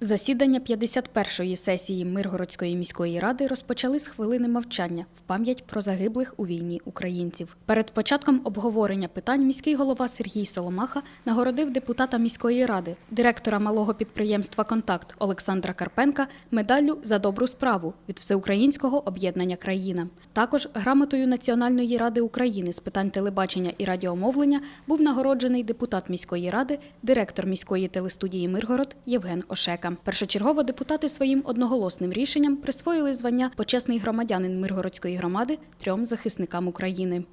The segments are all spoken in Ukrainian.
Засідання 51-ї сесії Миргородської міської ради розпочали з хвилини мовчання в пам'ять про загиблих у війні українців. Перед початком обговорення питань міський голова Сергій Соломаха нагородив депутата міської ради, директора малого підприємства Контакт Олександра Карпенка медаллю за добру справу від Всеукраїнського об'єднання Країна. Також грамотою Національної ради України з питань телебачення і радіомовлення був нагороджений депутат міської ради, директор міської телестудії Миргород Євген Ошека. Першочергово депутати своїм одноголосним рішенням присвоїли звання почесний громадянин Миргородської громади трьом захисникам України.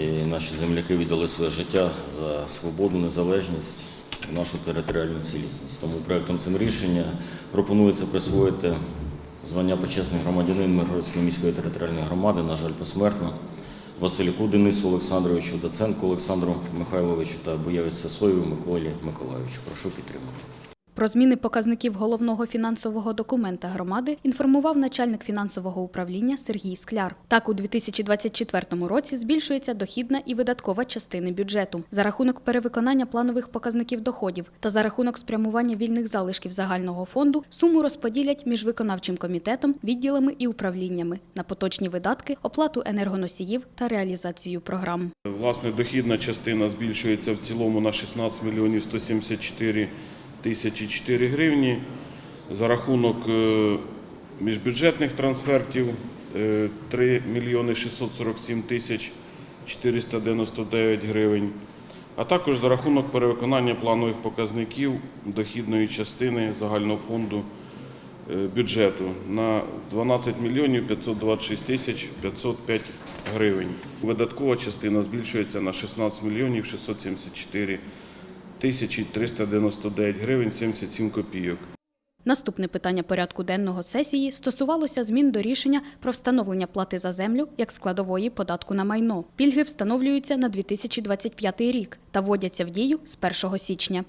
І наші земляки віддали своє життя за свободу, незалежність нашу територіальну цілісність. Тому проектом цим рішення пропонується присвоїти звання почесний громадянин Миргородської міської територіальної громади, на жаль, посмертно, Василюку Денису Олександровичу, Доценку Олександру Михайловичу та Боєвець Сесоєву Миколі Миколайовичу. Прошу підтримати. Про зміни показників головного фінансового документа громади інформував начальник фінансового управління Сергій Скляр. Так, у 2024 році збільшується дохідна і видаткова частини бюджету за рахунок перевиконання планових показників доходів та за рахунок спрямування вільних залишків загального фонду суму розподілять між виконавчим комітетом, відділами і управліннями на поточні видатки, оплату енергоносіїв та реалізацію програм. Власне, дохідна частина збільшується в цілому на 16 мільйонів 174 тисячі 4 гривні. За рахунок е, міжбюджетних трансфертів е, 3 мільйони 647 тисяч 499 гривень. А також за рахунок перевиконання планових показників дохідної частини загального фонду е, бюджету на 12 мільйонів 526 тисяч 505 гривень. Видаткова частина збільшується на 16 мільйонів 674 тисячі 399 гривень 77 копійок. Наступне питання порядку денного сесії стосувалося змін до рішення про встановлення плати за землю як складової податку на майно. Пільги встановлюються на 2025 рік та вводяться в дію з 1 січня.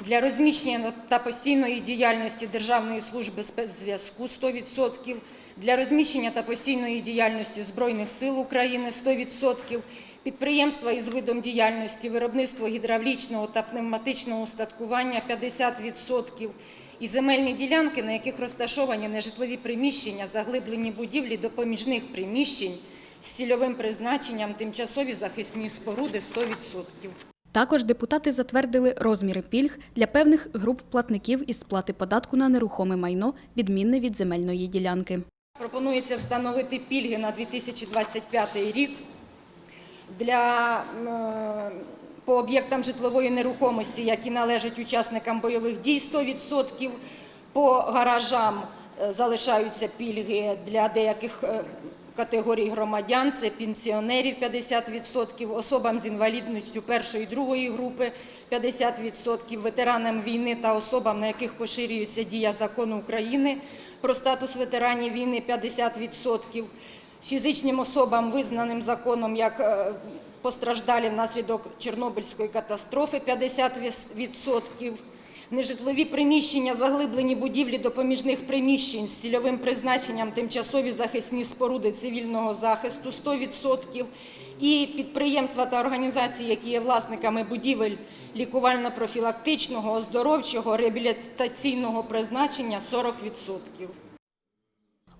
Для розміщення та постійної діяльності Державної служби спецзв'язку 100%, для розміщення та постійної діяльності Збройних сил України 100%, підприємства із видом діяльності виробництво гідравлічного та пневматичного устаткування 50%, і земельні ділянки, на яких розташовані нежитлові приміщення, заглиблені будівлі допоміжних приміщень з цільовим призначенням тимчасові захисні споруди 100%. Також депутати затвердили розміри пільг для певних груп платників із сплати податку на нерухоме майно, відмінне від земельної ділянки. Пропонується встановити пільги на 2025 рік для, е, по об'єктам житлової нерухомості, які належать учасникам бойових дій 100%. По гаражам е, залишаються пільги для деяких е, категорій громадян, це пенсіонерів 50%, особам з інвалідністю першої і другої групи 50%, ветеранам війни та особам, на яких поширюється дія закону України про статус ветеранів війни 50%, фізичним особам, визнаним законом як е, постраждалі внаслідок Чорнобильської катастрофи 50%, Нежитлові приміщення, заглиблені будівлі допоміжних приміщень з цільовим призначенням тимчасові захисні споруди цивільного захисту 100% і підприємства та організації, які є власниками будівель лікувально-профілактичного, оздоровчого, реабілітаційного призначення 40%.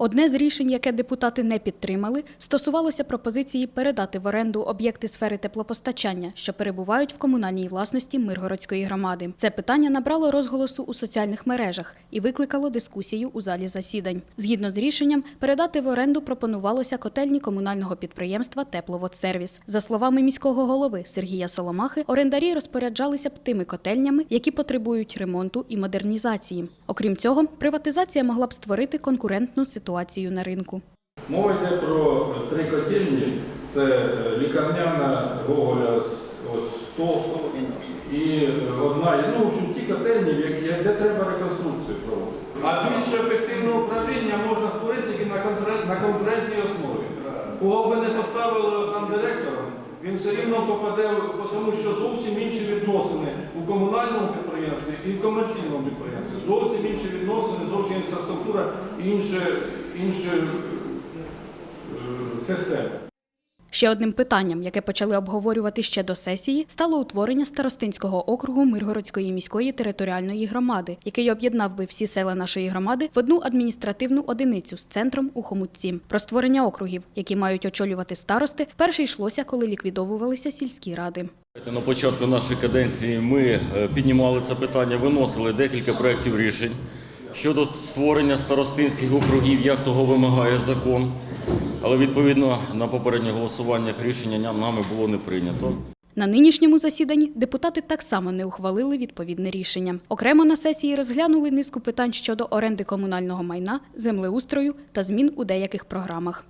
Одне з рішень, яке депутати не підтримали, стосувалося пропозиції передати в оренду об'єкти сфери теплопостачання, що перебувають в комунальній власності Миргородської громади. Це питання набрало розголосу у соціальних мережах і викликало дискусію у залі засідань. Згідно з рішенням, передати в оренду пропонувалося котельні комунального підприємства Тепловодсервіс. За словами міського голови Сергія Соломахи, орендарі розпоряджалися б тими котельнями, які потребують ремонту і модернізації. Окрім цього, приватизація могла б створити конкурентну ситуацію на ринку. Мова йде про три котельні. Це е, лікарняна Гоголя ось 100 і одна, ну, в общем, ті котельні, де треба реконструкцію проводити. А більш ефективне управління можна створити тільки на конкретній основі. Кого би не поставили там директором, він все рівно попаде, тому що зовсім інші відносини у комунальному підприємстві і в комерційному підприємстві. Зовсім інші відносини, зовсім інфраструктура і інша е, системи. Ще одним питанням, яке почали обговорювати ще до сесії, стало утворення старостинського округу Миргородської міської територіальної громади, який об'єднав би всі села нашої громади в одну адміністративну одиницю з центром у Хомутці. Про створення округів, які мають очолювати старости, вперше йшлося, коли ліквідовувалися сільські ради. На початку нашої каденції ми е, піднімали це питання, виносили декілька проєктів рішень щодо створення старостинських округів, як того вимагає закон. Але відповідно на попередніх голосуваннях рішення нами було не прийнято. На нинішньому засіданні депутати так само не ухвалили відповідне рішення. Окремо на сесії розглянули низку питань щодо оренди комунального майна, землеустрою та змін у деяких програмах.